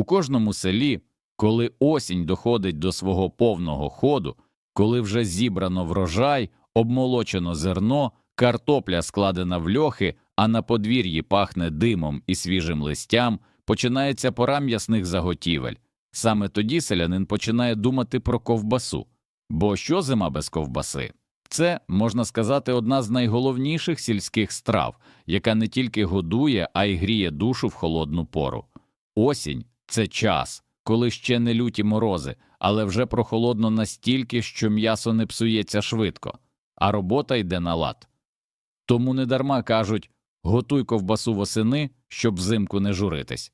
У кожному селі, коли осінь доходить до свого повного ходу, коли вже зібрано врожай, обмолочено зерно, картопля складена в льохи, а на подвір'ї пахне димом і свіжим листям, починається пора м'ясних заготівель. Саме тоді селянин починає думати про ковбасу. Бо що зима без ковбаси? Це, можна сказати, одна з найголовніших сільських страв, яка не тільки годує, а й гріє душу в холодну пору. Осінь це час, коли ще не люті морози, але вже прохолодно настільки, що м'ясо не псується швидко, а робота йде на лад. Тому недарма кажуть готуй ковбасу восени, щоб взимку не журитись.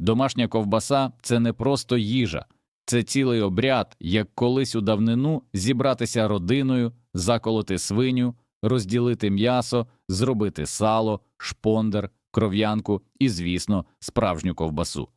Домашня ковбаса це не просто їжа, це цілий обряд, як колись у давнину зібратися родиною, заколоти свиню, розділити м'ясо, зробити сало, шпондер, кров'янку і, звісно, справжню ковбасу.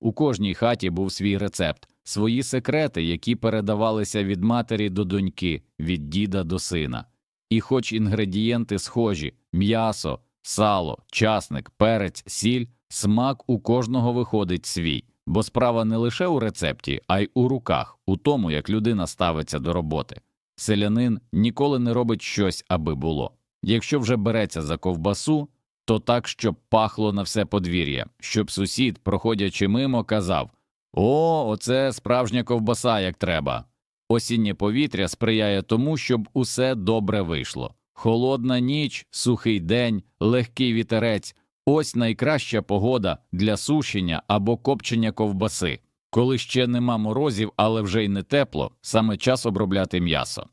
У кожній хаті був свій рецепт, свої секрети, які передавалися від матері до доньки, від діда до сина. І хоч інгредієнти схожі м'ясо, сало, часник, перець, сіль, смак у кожного виходить свій, бо справа не лише у рецепті, а й у руках, у тому, як людина ставиться до роботи. Селянин ніколи не робить щось, аби було. Якщо вже береться за ковбасу, то так, щоб пахло на все подвір'я, щоб сусід, проходячи мимо, казав О, оце справжня ковбаса, як треба. Осіннє повітря сприяє тому, щоб усе добре вийшло. Холодна ніч, сухий день, легкий вітерець ось найкраща погода для сушення або копчення ковбаси. Коли ще нема морозів, але вже й не тепло, саме час обробляти м'ясо.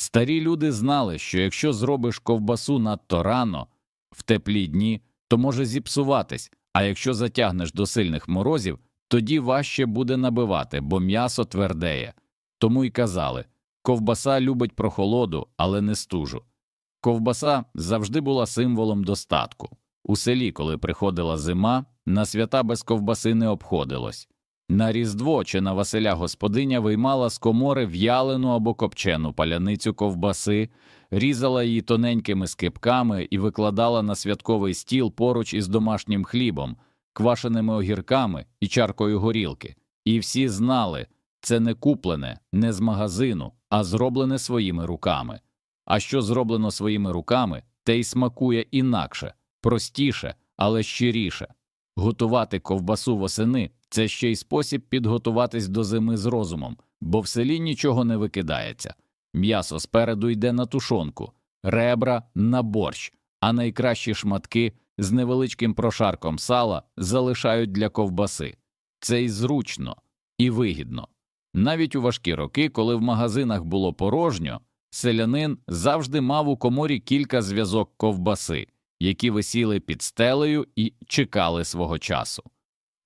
Старі люди знали, що якщо зробиш ковбасу надто рано, в теплі дні, то може зіпсуватись, а якщо затягнеш до сильних морозів, тоді важче буде набивати, бо м'ясо твердеє. Тому й казали ковбаса любить прохолоду, але не стужу. Ковбаса завжди була символом достатку. У селі, коли приходила зима, на свята без ковбаси не обходилось. На Різдво чи на Василя господиня виймала з комори в'ялену або копчену паляницю ковбаси, різала її тоненькими скипками і викладала на святковий стіл поруч із домашнім хлібом, квашеними огірками і чаркою горілки. І всі знали це не куплене, не з магазину, а зроблене своїми руками. А що зроблено своїми руками, те й смакує інакше, простіше, але щиріше. Готувати ковбасу восени це ще й спосіб підготуватись до зими з розумом, бо в селі нічого не викидається. М'ясо спереду йде на тушонку, ребра на борщ, а найкращі шматки з невеличким прошарком сала залишають для ковбаси. Це й зручно і вигідно. Навіть у важкі роки, коли в магазинах було порожньо, селянин завжди мав у коморі кілька зв'язок ковбаси, які висіли під стелею і чекали свого часу.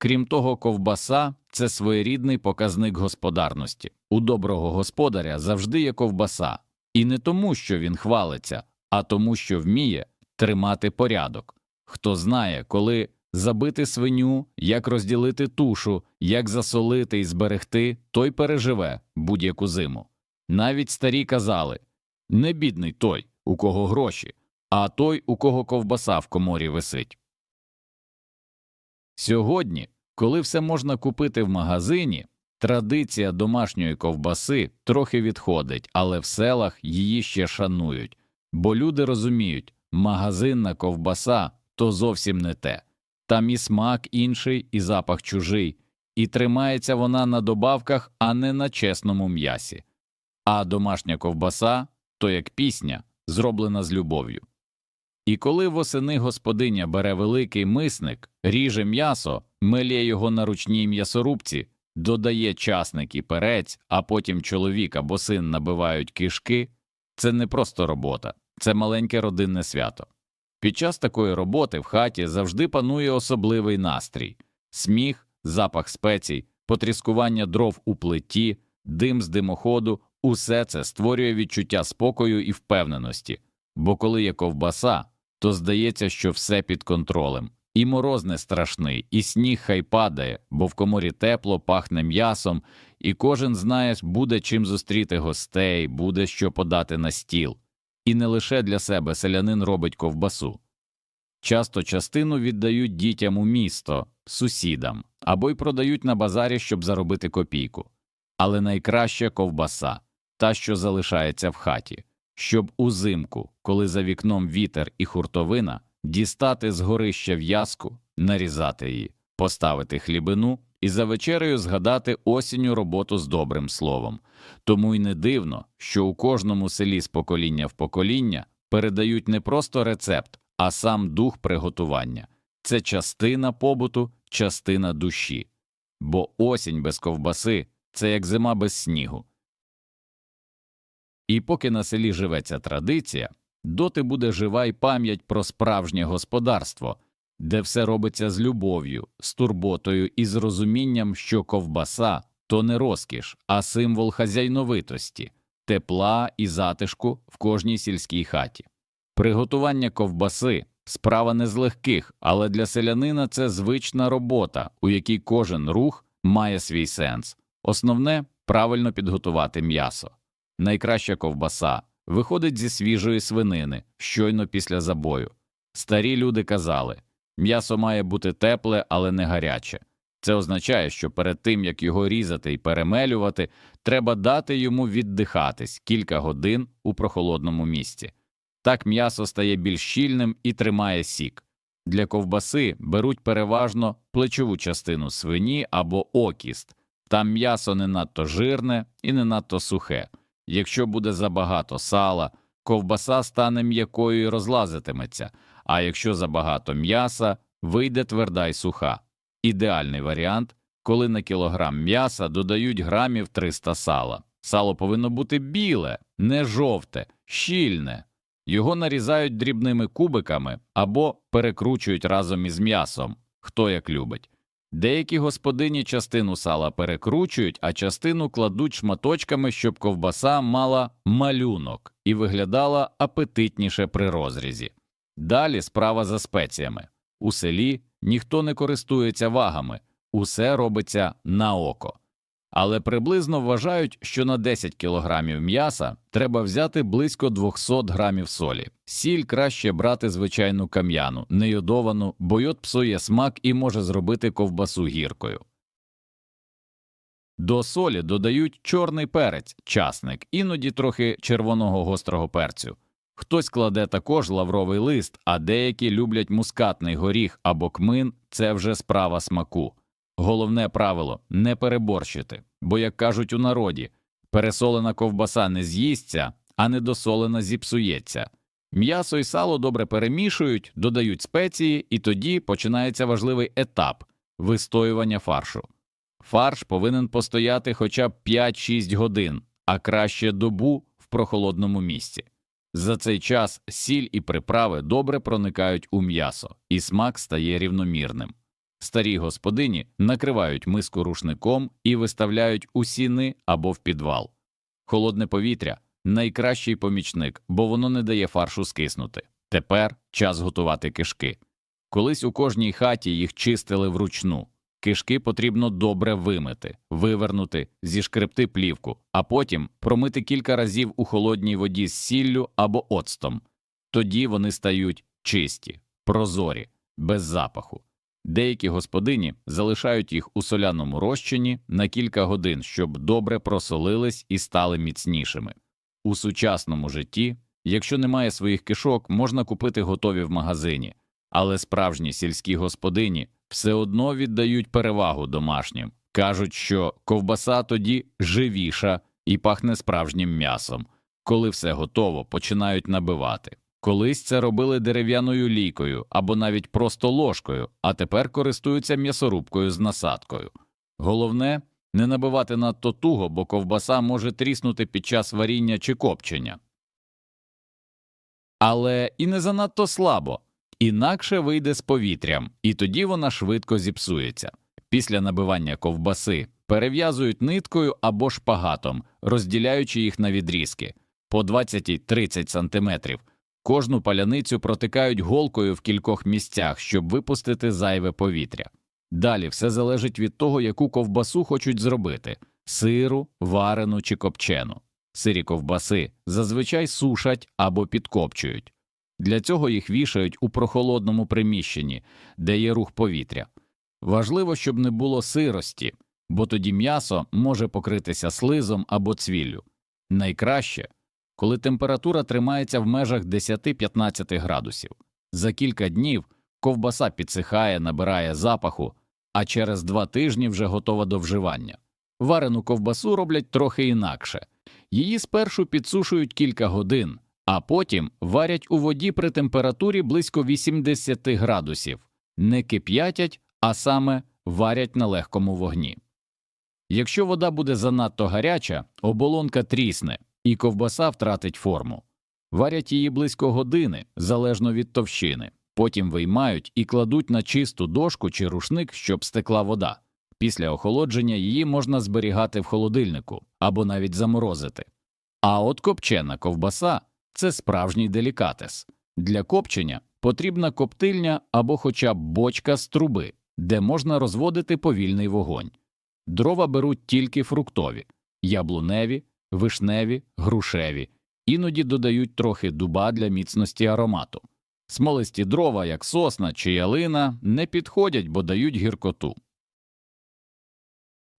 Крім того, ковбаса це своєрідний показник господарності. У доброго господаря завжди є ковбаса, і не тому, що він хвалиться, а тому, що вміє тримати порядок. Хто знає, коли забити свиню, як розділити тушу, як засолити і зберегти, той переживе будь-яку зиму. Навіть старі казали не бідний той, у кого гроші, а той, у кого ковбаса в коморі висить. Сьогодні, коли все можна купити в магазині, традиція домашньої ковбаси трохи відходить, але в селах її ще шанують, бо люди розуміють, магазинна ковбаса то зовсім не те, там і смак інший, і запах чужий, і тримається вона на добавках, а не на чесному м'ясі. А домашня ковбаса то як пісня, зроблена з любов'ю. І коли восени господиня бере великий мисник, ріже м'ясо, мелє його на ручній м'ясорубці, додає часник і перець, а потім чоловік або син набивають кишки, це не просто робота, це маленьке родинне свято. Під час такої роботи в хаті завжди панує особливий настрій сміх, запах спецій, потріскування дров у плиті, дим з димоходу, усе це створює відчуття спокою і впевненості, бо коли є ковбаса, то здається, що все під контролем. І мороз не страшний, і сніг хай падає, бо в коморі тепло, пахне м'ясом, і кожен знає, буде чим зустріти гостей, буде що подати на стіл. І не лише для себе селянин робить ковбасу. Часто частину віддають дітям у місто, сусідам або й продають на базарі, щоб заробити копійку. Але найкраща ковбаса та, що залишається в хаті, щоб узимку, коли за вікном вітер і хуртовина, дістати з горища в'язку, нарізати її, поставити хлібину і за вечерею згадати осінню роботу з добрим словом. Тому й не дивно, що у кожному селі з покоління в покоління передають не просто рецепт, а сам дух приготування. Це частина побуту, частина душі. Бо осінь без ковбаси це як зима без снігу. І поки на селі живе ця традиція, доти буде жива й пам'ять про справжнє господарство, де все робиться з любов'ю, з турботою і з розумінням, що ковбаса то не розкіш, а символ хазяйновитості, тепла і затишку в кожній сільській хаті. Приготування ковбаси справа не з легких, але для селянина це звична робота, у якій кожен рух має свій сенс. Основне правильно підготувати м'ясо. Найкраща ковбаса виходить зі свіжої свинини, щойно після забою. Старі люди казали м'ясо має бути тепле, але не гаряче. Це означає, що перед тим як його різати і перемелювати, треба дати йому віддихатись кілька годин у прохолодному місці. Так м'ясо стає більш щільним і тримає сік. Для ковбаси беруть переважно плечову частину свині або окіст. Там м'ясо не надто жирне і не надто сухе. Якщо буде забагато сала, ковбаса стане м'якою і розлазитиметься, а якщо забагато м'яса, вийде тверда й суха. Ідеальний варіант, коли на кілограм м'яса додають грамів 300 сала. Сало повинно бути біле, не жовте, щільне. Його нарізають дрібними кубиками або перекручують разом із м'ясом, хто як любить. Деякі господині частину сала перекручують, а частину кладуть шматочками, щоб ковбаса мала малюнок і виглядала апетитніше при розрізі. Далі справа за спеціями. У селі ніхто не користується вагами, усе робиться на око. Але приблизно вважають, що на 10 кілограмів м'яса треба взяти близько 200 грамів солі. Сіль краще брати звичайну кам'яну, не йодовану, бо йод псує смак і може зробити ковбасу гіркою. До солі додають чорний перець, часник, іноді трохи червоного гострого перцю. Хтось кладе також лавровий лист, а деякі люблять мускатний горіх або кмин це вже справа смаку. Головне правило не переборщити, бо, як кажуть у народі, пересолена ковбаса не з'їсться, а недосолена зіпсується. М'ясо і сало добре перемішують, додають спеції, і тоді починається важливий етап вистоювання фаршу. Фарш повинен постояти хоча б 5-6 годин, а краще добу в прохолодному місці. За цей час сіль і приправи добре проникають у м'ясо, і смак стає рівномірним. Старі господині накривають миску рушником і виставляють у сіни або в підвал. Холодне повітря найкращий помічник, бо воно не дає фаршу скиснути. Тепер час готувати кишки. Колись у кожній хаті їх чистили вручну. Кишки потрібно добре вимити, вивернути, зішкребти плівку, а потім промити кілька разів у холодній воді з сіллю або оцтом. Тоді вони стають чисті, прозорі, без запаху. Деякі господині залишають їх у соляному розчині на кілька годин, щоб добре просолились і стали міцнішими. У сучасному житті, якщо немає своїх кишок, можна купити готові в магазині, але справжні сільські господині все одно віддають перевагу домашнім. Кажуть, що ковбаса тоді живіша і пахне справжнім м'ясом. Коли все готово, починають набивати. Колись це робили дерев'яною лійкою або навіть просто ложкою, а тепер користуються м'ясорубкою з насадкою. Головне не набивати надто туго, бо ковбаса може тріснути під час варіння чи копчення. Але і не занадто слабо, інакше вийде з повітрям, і тоді вона швидко зіпсується. Після набивання ковбаси перев'язують ниткою або шпагатом, розділяючи їх на відрізки по 20-30 см. Кожну паляницю протикають голкою в кількох місцях, щоб випустити зайве повітря. Далі все залежить від того, яку ковбасу хочуть зробити сиру, варену чи копчену. Сирі ковбаси зазвичай сушать або підкопчують. Для цього їх вішають у прохолодному приміщенні, де є рух повітря. Важливо, щоб не було сирості, бо тоді м'ясо може покритися слизом або цвіллю. Найкраще, коли температура тримається в межах 10-15 градусів. За кілька днів ковбаса підсихає, набирає запаху, а через два тижні вже готова до вживання. Варену ковбасу роблять трохи інакше. Її спершу підсушують кілька годин, а потім варять у воді при температурі близько 80 градусів, не кип'ятять, а саме варять на легкому вогні. Якщо вода буде занадто гаряча, оболонка трісне, і ковбаса втратить форму. Варять її близько години, залежно від товщини, потім виймають і кладуть на чисту дошку чи рушник, щоб стекла вода. Після охолодження її можна зберігати в холодильнику або навіть заморозити. А от копчена ковбаса це справжній делікатес. Для копчення потрібна коптильня або хоча б бочка з труби, де можна розводити повільний вогонь. Дрова беруть тільки фруктові, яблуневі, вишневі, грушеві, іноді додають трохи дуба для міцності аромату. Смолисті дрова, як сосна чи ялина, не підходять, бо дають гіркоту.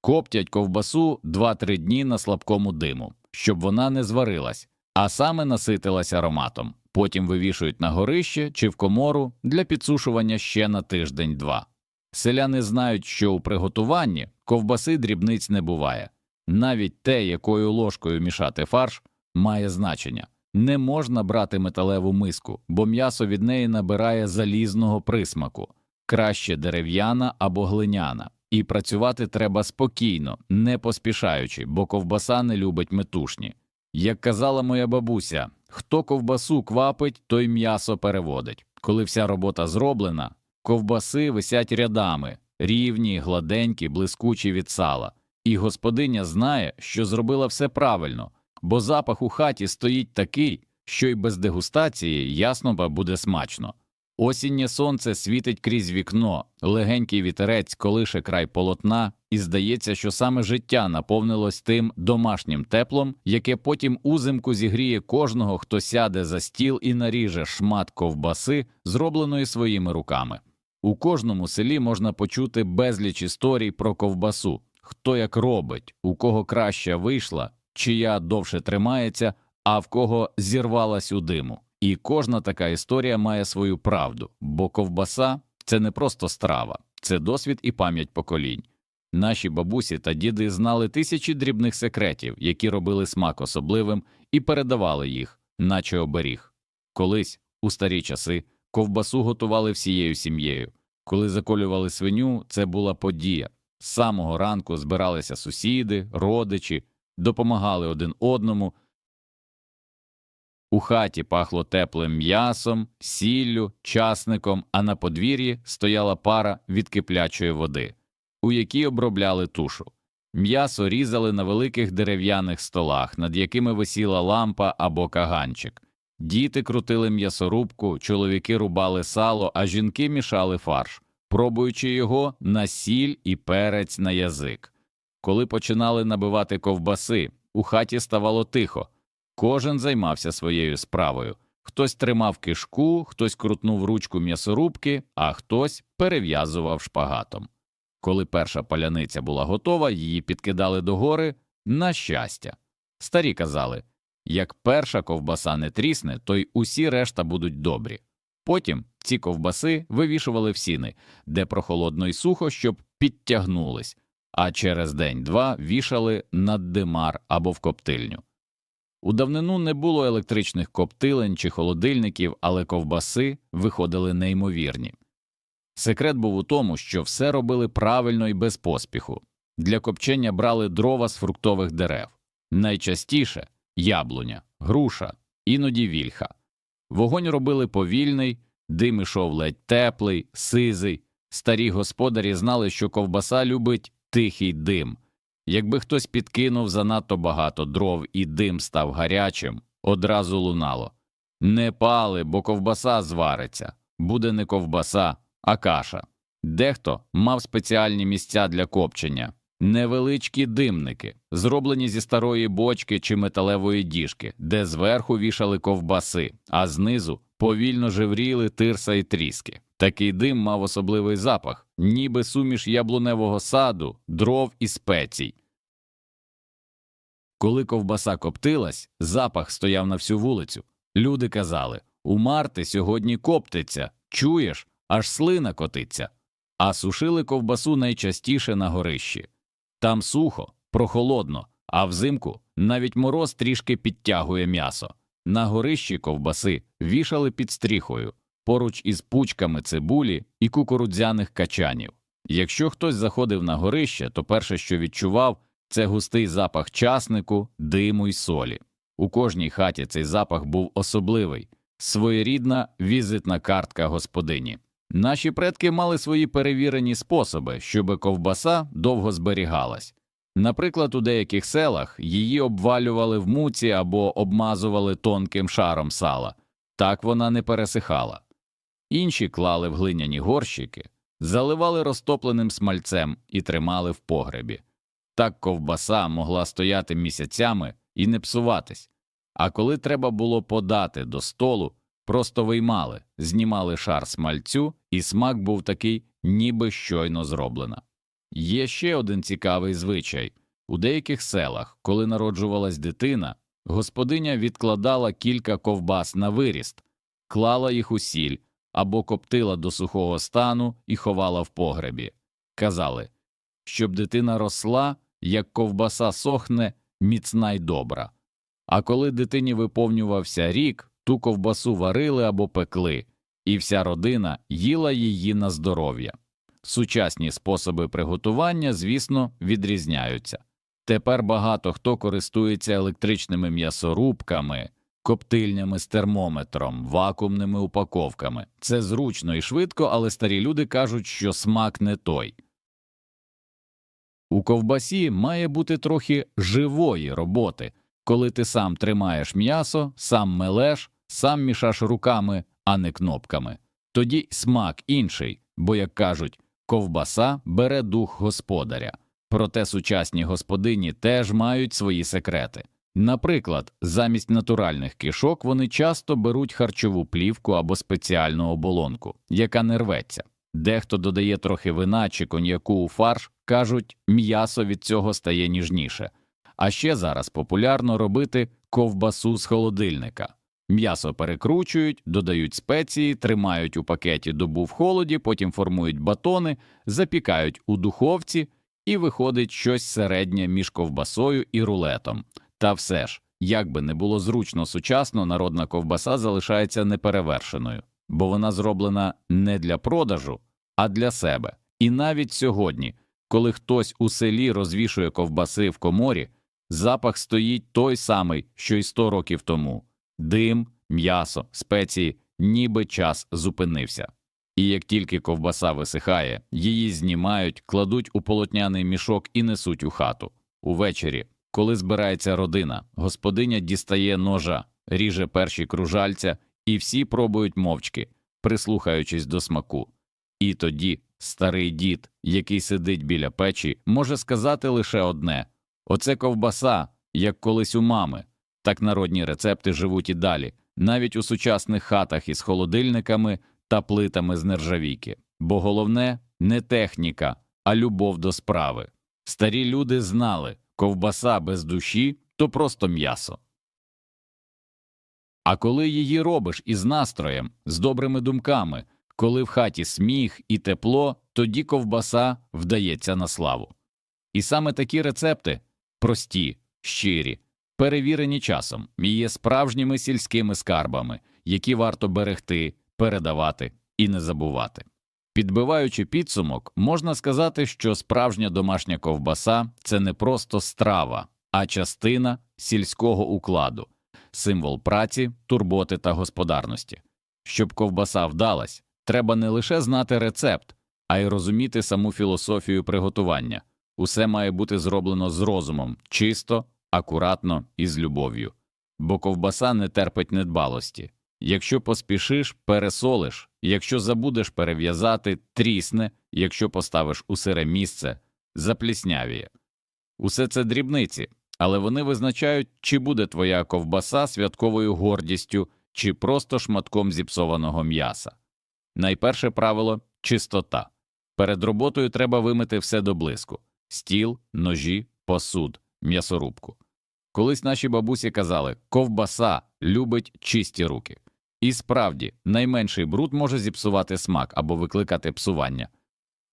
Коптять ковбасу 2-3 дні на слабкому диму, щоб вона не зварилась, а саме наситилась ароматом. Потім вивішують на горище чи в комору для підсушування ще на тиждень-два. Селяни знають, що у приготуванні ковбаси дрібниць не буває. Навіть те, якою ложкою мішати фарш, має значення. Не можна брати металеву миску, бо м'ясо від неї набирає залізного присмаку, краще дерев'яна або глиняна. І працювати треба спокійно, не поспішаючи, бо ковбаса не любить метушні. Як казала моя бабуся, хто ковбасу квапить, той м'ясо переводить. Коли вся робота зроблена, ковбаси висять рядами, рівні, гладенькі, блискучі від сала, і господиня знає, що зробила все правильно, бо запах у хаті стоїть такий, що й без дегустації ясно буде смачно. Осіннє сонце світить крізь вікно, легенький вітерець колише край полотна, і здається, що саме життя наповнилось тим домашнім теплом, яке потім узимку зігріє кожного, хто сяде за стіл і наріже шмат ковбаси, зробленої своїми руками. У кожному селі можна почути безліч історій про ковбасу, хто як робить, у кого краща вийшла, чия довше тримається, а в кого зірвалась у диму. І кожна така історія має свою правду, бо ковбаса це не просто страва, це досвід і пам'ять поколінь. Наші бабусі та діди знали тисячі дрібних секретів, які робили смак особливим, і передавали їх, наче оберіг. Колись, у старі часи, ковбасу готували всією сім'єю. Коли заколювали свиню, це була подія. З самого ранку збиралися сусіди, родичі, допомагали один одному. У хаті пахло теплим м'ясом, сіллю, часником, а на подвір'ї стояла пара від киплячої води, у якій обробляли тушу. М'ясо різали на великих дерев'яних столах, над якими висіла лампа або каганчик. Діти крутили м'ясорубку, чоловіки рубали сало, а жінки мішали фарш, пробуючи його на сіль і перець на язик. Коли починали набивати ковбаси, у хаті ставало тихо. Кожен займався своєю справою. Хтось тримав кишку, хтось крутнув ручку м'ясорубки, а хтось перев'язував шпагатом. Коли перша паляниця була готова, її підкидали догори на щастя. Старі казали як перша ковбаса не трісне, то й усі решта будуть добрі. Потім ці ковбаси вивішували в сіни, де прохолодно й сухо, щоб підтягнулись, а через день-два вішали над димар або в коптильню. У давнину не було електричних коптилень чи холодильників, але ковбаси виходили неймовірні. Секрет був у тому, що все робили правильно і без поспіху. Для копчення брали дрова з фруктових дерев, найчастіше яблуня, груша, іноді вільха. Вогонь робили повільний, дим ішов ледь теплий, сизий. Старі господарі знали, що ковбаса любить тихий дим. Якби хтось підкинув занадто багато дров і дим став гарячим, одразу лунало не пали, бо ковбаса звариться, буде не ковбаса, а каша. Дехто мав спеціальні місця для копчення, невеличкі димники, зроблені зі старої бочки чи металевої діжки, де зверху вішали ковбаси, а знизу повільно жевріли тирса і тріски. Такий дим мав особливий запах, ніби суміш яблуневого саду, дров і спецій. Коли ковбаса коптилась, запах стояв на всю вулицю. Люди казали у Марти сьогодні коптиться, чуєш, аж слина котиться. А сушили ковбасу найчастіше на горищі. Там сухо, прохолодно, а взимку навіть мороз трішки підтягує м'ясо. На горищі ковбаси вішали під стріхою, поруч із пучками цибулі і кукурудзяних качанів. Якщо хтось заходив на горище, то перше, що відчував, це густий запах часнику, диму й солі. У кожній хаті цей запах був особливий, своєрідна візитна картка господині. Наші предки мали свої перевірені способи, щоб ковбаса довго зберігалась. Наприклад, у деяких селах її обвалювали в муці або обмазували тонким шаром сала, так вона не пересихала. Інші клали в глиняні горщики, заливали розтопленим смальцем і тримали в погребі. Так ковбаса могла стояти місяцями і не псуватись. А коли треба було подати до столу, просто виймали, знімали шар смальцю, і смак був такий, ніби щойно зроблена. Є ще один цікавий звичай у деяких селах, коли народжувалась дитина, господиня відкладала кілька ковбас на виріст, клала їх у сіль або коптила до сухого стану і ховала в погребі. Казали, щоб дитина росла, як ковбаса сохне, міцна й добра. А коли дитині виповнювався рік, ту ковбасу варили або пекли, і вся родина їла її на здоров'я. Сучасні способи приготування, звісно, відрізняються. Тепер багато хто користується електричними м'ясорубками, коптильнями з термометром, вакуумними упаковками. Це зручно і швидко, але старі люди кажуть, що смак не той. У ковбасі має бути трохи живої роботи, коли ти сам тримаєш м'ясо, сам мелеш, сам мішаш руками, а не кнопками. Тоді смак інший, бо, як кажуть, ковбаса бере дух господаря. Проте сучасні господині теж мають свої секрети. Наприклад, замість натуральних кишок вони часто беруть харчову плівку або спеціальну оболонку, яка не рветься. Дехто додає трохи вина чи коньяку у фарш, кажуть, м'ясо від цього стає ніжніше. А ще зараз популярно робити ковбасу з холодильника. М'ясо перекручують, додають спеції, тримають у пакеті добу в холоді, потім формують батони, запікають у духовці, і виходить щось середнє між ковбасою і рулетом. Та все ж, як би не було зручно сучасно, народна ковбаса залишається неперевершеною, бо вона зроблена не для продажу, а для себе. І навіть сьогодні, коли хтось у селі розвішує ковбаси в коморі, запах стоїть той самий, що й сто років тому дим, м'ясо, спеції, ніби час зупинився. І як тільки ковбаса висихає, її знімають, кладуть у полотняний мішок і несуть у хату. Увечері, коли збирається родина, господиня дістає ножа, ріже перші кружальця, і всі пробують мовчки, прислухаючись до смаку. І тоді старий дід, який сидить біля печі, може сказати лише одне оце ковбаса, як колись у мами. Так народні рецепти живуть і далі, навіть у сучасних хатах із холодильниками та плитами з нержавійки. Бо головне не техніка, а любов до справи. Старі люди знали ковбаса без душі то просто м'ясо. А коли її робиш із настроєм, з добрими думками, коли в хаті сміх і тепло, тоді ковбаса вдається на славу. І саме такі рецепти прості, щирі, перевірені часом і є справжніми сільськими скарбами, які варто берегти, передавати і не забувати. Підбиваючи підсумок, можна сказати, що справжня домашня ковбаса це не просто страва, а частина сільського укладу, символ праці, турботи та господарності. Щоб ковбаса вдалась, треба не лише знати рецепт, а й розуміти саму філософію приготування. Усе має бути зроблено з розумом, чисто, акуратно і з любов'ю. Бо ковбаса не терпить недбалості. Якщо поспішиш, пересолиш, якщо забудеш перев'язати, трісне, якщо поставиш у сире місце, запліснявіє. Усе це дрібниці, але вони визначають, чи буде твоя ковбаса святковою гордістю чи просто шматком зіпсованого м'яса. Найперше правило чистота. Перед роботою треба вимити все до блиску стіл, ножі, посуд, м'ясорубку. Колись наші бабусі казали ковбаса любить чисті руки. І справді, найменший бруд може зіпсувати смак або викликати псування.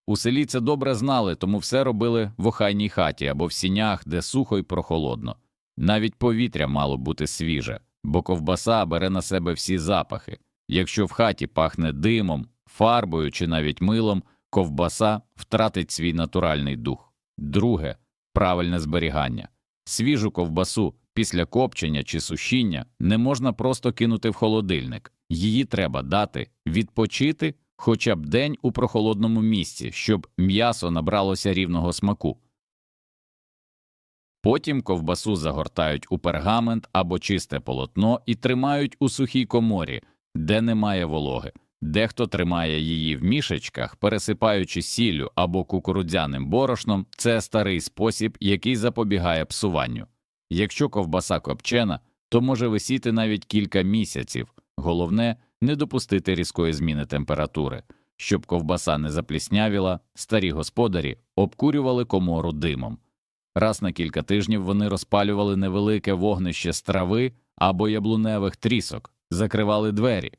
У селі це добре знали, тому все робили в охайній хаті або в сінях, де сухо й прохолодно. Навіть повітря мало бути свіже, бо ковбаса бере на себе всі запахи. Якщо в хаті пахне димом, фарбою чи навіть милом, ковбаса втратить свій натуральний дух. Друге правильне зберігання. Свіжу ковбасу після копчення чи сушіння не можна просто кинути в холодильник, її треба дати відпочити хоча б день у прохолодному місці, щоб м'ясо набралося рівного смаку. Потім ковбасу загортають у пергамент або чисте полотно і тримають у сухій коморі, де немає вологи. Дехто тримає її в мішечках, пересипаючи сіллю або кукурудзяним борошном, це старий спосіб, який запобігає псуванню. Якщо ковбаса копчена, то може висіти навіть кілька місяців. Головне не допустити різкої зміни температури. Щоб ковбаса не запліснявіла, старі господарі обкурювали комору димом. Раз на кілька тижнів вони розпалювали невелике вогнище з трави або яблуневих трісок, закривали двері,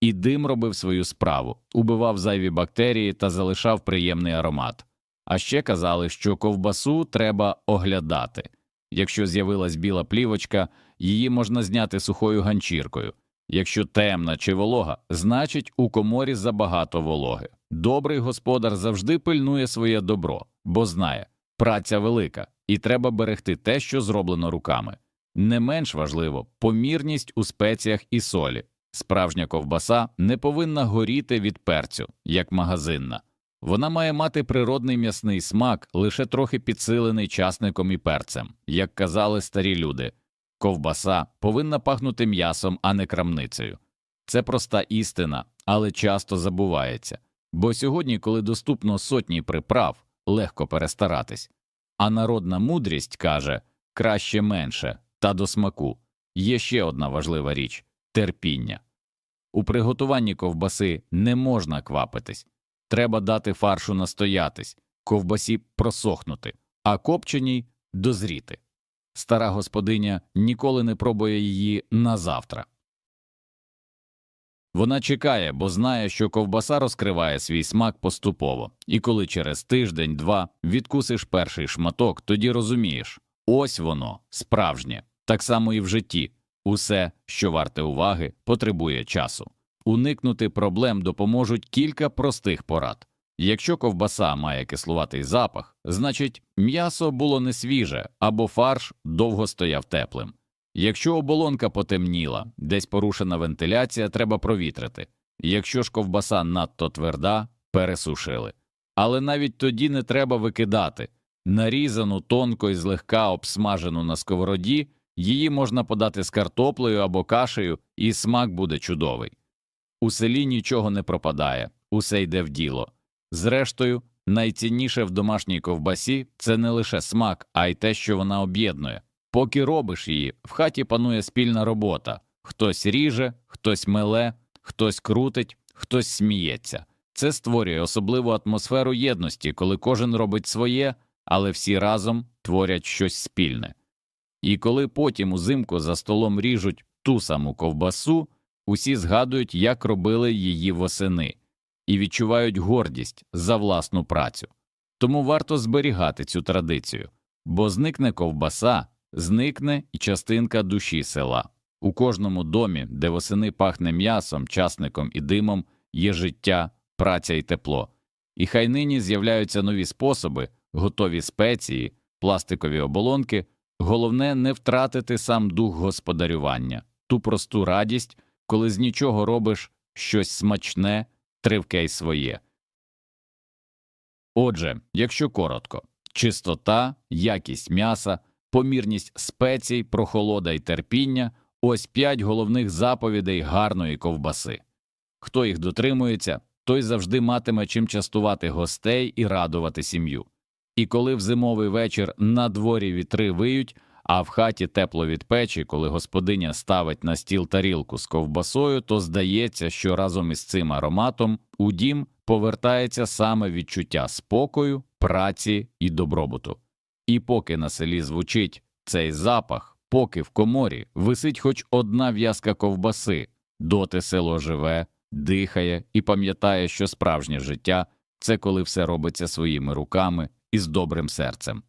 і дим робив свою справу, убивав зайві бактерії та залишав приємний аромат. А ще казали, що ковбасу треба оглядати. Якщо з'явилась біла плівочка, її можна зняти сухою ганчіркою. Якщо темна чи волога, значить у коморі забагато вологи. Добрий господар завжди пильнує своє добро, бо знає, праця велика, і треба берегти те, що зроблено руками. Не менш важливо помірність у спеціях і солі. Справжня ковбаса не повинна горіти від перцю, як магазинна. Вона має мати природний м'ясний смак, лише трохи підсилений часником і перцем, як казали старі люди. Ковбаса повинна пахнути м'ясом, а не крамницею. Це проста істина, але часто забувається. Бо сьогодні, коли доступно сотні приправ, легко перестаратись. А народна мудрість каже краще менше, та до смаку. Є ще одна важлива річ терпіння. У приготуванні ковбаси не можна квапитись, треба дати фаршу настоятись, ковбасі просохнути, а копченій дозріти. Стара господиня ніколи не пробує її на завтра. Вона чекає, бо знає, що ковбаса розкриває свій смак поступово, і коли через тиждень-два відкусиш перший шматок, тоді розумієш ось воно справжнє, так само і в житті. Усе, що варте уваги, потребує часу. Уникнути проблем допоможуть кілька простих порад. Якщо ковбаса має кислуватий запах, значить м'ясо було не свіже або фарш довго стояв теплим. Якщо оболонка потемніла, десь порушена вентиляція, треба провітрити. Якщо ж ковбаса надто тверда, пересушили. Але навіть тоді не треба викидати. Нарізану тонко і злегка обсмажену на сковороді, її можна подати з картоплею або кашею, і смак буде чудовий. У селі нічого не пропадає, усе йде в діло. Зрештою, найцінніше в домашній ковбасі це не лише смак, а й те, що вона об'єднує. Поки робиш її, в хаті панує спільна робота хтось ріже, хтось меле, хтось крутить, хтось сміється. Це створює особливу атмосферу єдності, коли кожен робить своє, але всі разом творять щось спільне. І коли потім узимку за столом ріжуть ту саму ковбасу, усі згадують, як робили її восени, і відчувають гордість за власну працю. Тому варто зберігати цю традицію, бо зникне ковбаса, зникне і частинка душі села. У кожному домі, де восени пахне м'ясом, часником і димом, є життя, праця і тепло. І хай нині з'являються нові способи, готові спеції, пластикові оболонки. Головне не втратити сам дух господарювання, ту просту радість, коли з нічого робиш щось смачне, тривке й своє. Отже, якщо коротко, чистота, якість м'яса, помірність спецій, прохолода й терпіння ось п'ять головних заповідей гарної ковбаси. Хто їх дотримується, той завжди матиме чим частувати гостей і радувати сім'ю. І коли в зимовий вечір на дворі вітри виють, А в хаті тепло від печі, коли господиня ставить на стіл тарілку з ковбасою, то здається, що разом із цим ароматом у дім повертається саме відчуття спокою, праці і добробуту. І поки на селі звучить цей запах, поки в коморі висить хоч одна в'язка ковбаси, доти село живе, дихає і пам'ятає, що справжнє життя це коли все робиться своїми руками і з добрим серцем.